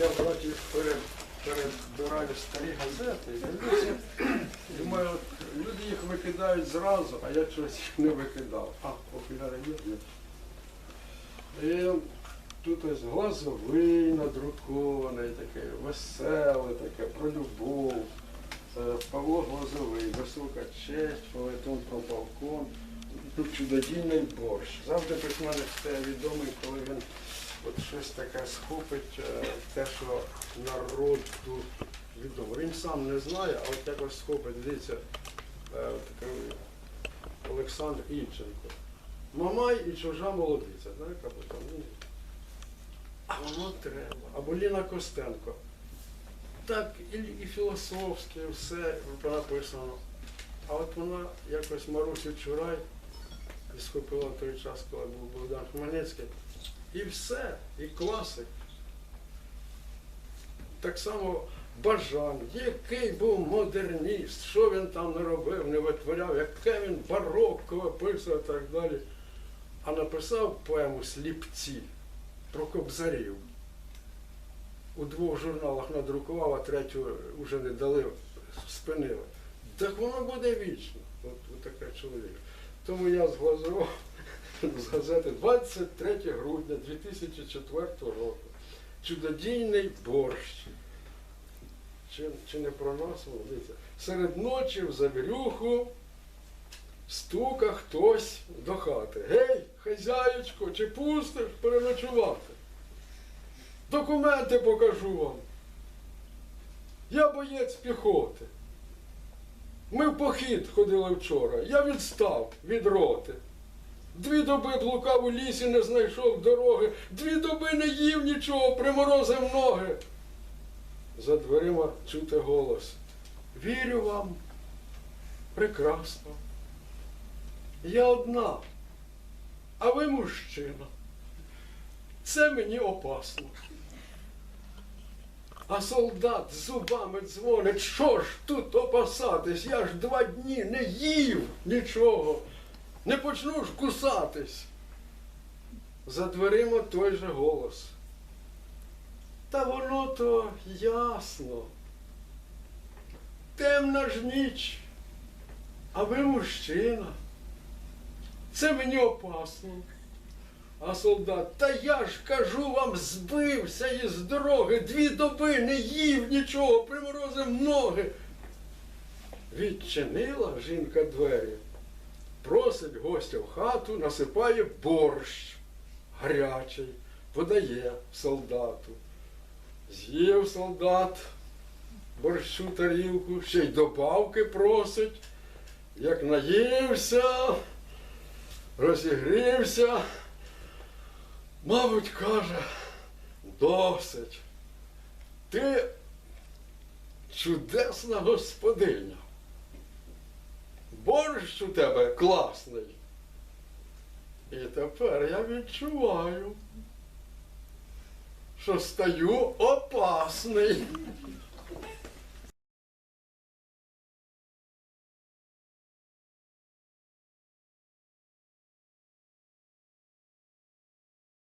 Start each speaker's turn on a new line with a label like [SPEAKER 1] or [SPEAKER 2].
[SPEAKER 1] я вроді перебираю старі газети, думаю, люди їх викидають зразу, а я чогось їх не викидав. А, окуляри є? І тут ось глазовий надрукований, такий веселий, таке, про любов. Павло Глазовий, висока честь, фаетон про балкон. Тут чудодійний борщ. Завжди письменник стає відомий, коли він от щось таке схопить, е, те, що народу відомо. Він сам не знає, а от якось схопить, дивіться, е, Олександр Ільченко. Мамай і чужа молодиця, знаєте, або там. А воно треба. Або Ліна Костенко. Так, і, і філософське, все написано. А от вона якось Марусю Чурай і схопила той час, коли був Богдан Хмельницький. І все, і класик. Так само Бажан, який був модерніст, що він там не робив, не витворяв, яке він барокко описував і так далі. А написав поему Сліпці про кобзарів. У двох журналах надрукував, а третю вже не дали, спинили. Так воно буде вічно. От, от таке чоловік. Тому я зглазував з газети 23 грудня 2004 року. Чудодійний борщ. Чи, чи не про нас, воно, дивіться. Серед ночі в завірюху стука хтось до хати. Гей, хазяєчко, чи пустиш переночувати? Документи покажу вам. Я боєць піхоти. Ми в похід ходили вчора. Я відстав від роти. Дві доби блукав у лісі, не знайшов дороги. Дві доби не їв нічого, приморозив ноги. За дверима чути голос. Вірю вам. Прекрасно. Я одна, а ви мужчина. Це мені опасно. А солдат зубами дзвонить, що ж тут опасатись? Я ж два дні не їв нічого. Не почну ж кусатись. За дверима той же голос. Та воно то ясно. Темна ж ніч, а ви мужчина. Це мені опасно. А солдат, та я ж кажу вам, збився із дороги, дві доби не їв нічого, приморозив ноги. Відчинила жінка двері, просить гостя в хату, насипає борщ гарячий, подає солдату. З'їв солдат борщу тарілку, ще й добавки просить. Як наївся, розігрівся, мабуть, каже, досить. Ти чудесна господиня. Борщ у тебе класний. І тепер я відчуваю, що стаю опасний.